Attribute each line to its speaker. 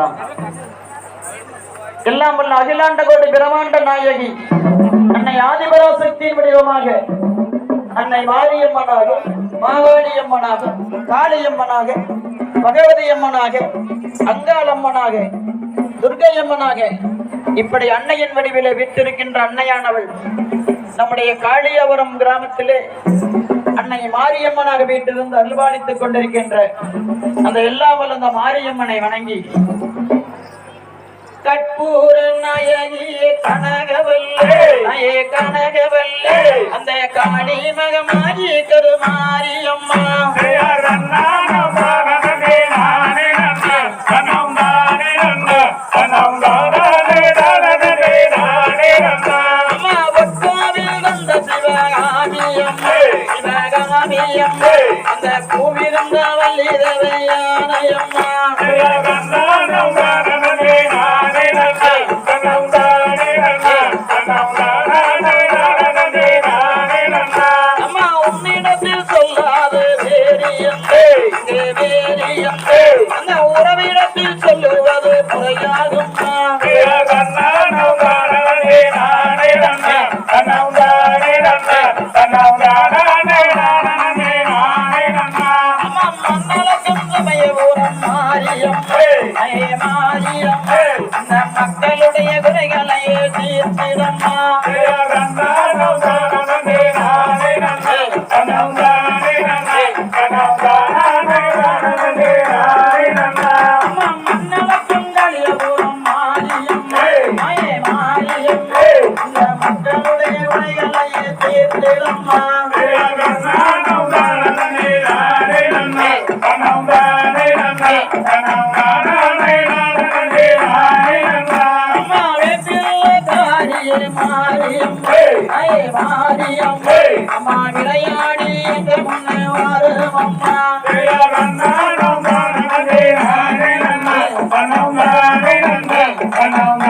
Speaker 1: சொல்லலாம் எல்லாம் வல்ல அகிலாண்ட கோடி பிரமாண்ட நாயகி அன்னை ஆதிபராசக்தியின் வடிவமாக அன்னை மாரியம்மனாக மாவாளியம்மனாக காளியம்மனாக பகவதி அம்மனாக அங்காளம்மனாக அம்மனாக இப்படி அன்னையின் வடிவிலே விட்டிருக்கின்ற அன்னையானவள் நம்முடைய காளியாபுரம் கிராமத்திலே அன்னை மாரியம்மனாக வீட்டிலிருந்து அல்வாளித்துக் கொண்டிருக்கின்ற அந்த எல்லா வல்ல அந்த மாரியம்மனை வணங்கி கற்பூர நாயகியே கனகவல்லே நயே கனகவல்லே. அந்த காளி மகமாயி கருமாரியம்மா. அம்மா ஒட்டாவில் வந்த சிவகாமியம்மா. அம்மா உன்னிடத்தில் சொல்லாது வேரியம்மே இங்கே வேரியம்மே அந்த உறவிடத்தில் சொல்லுவது முறையாகும்மா அம்மா மண்ணளக்கும் சமயபுரம் மாரியம்மே அயே மாரியம்மே அம்மா விளையாடி என்று முன்னே வாரும் அம்மா அம்மா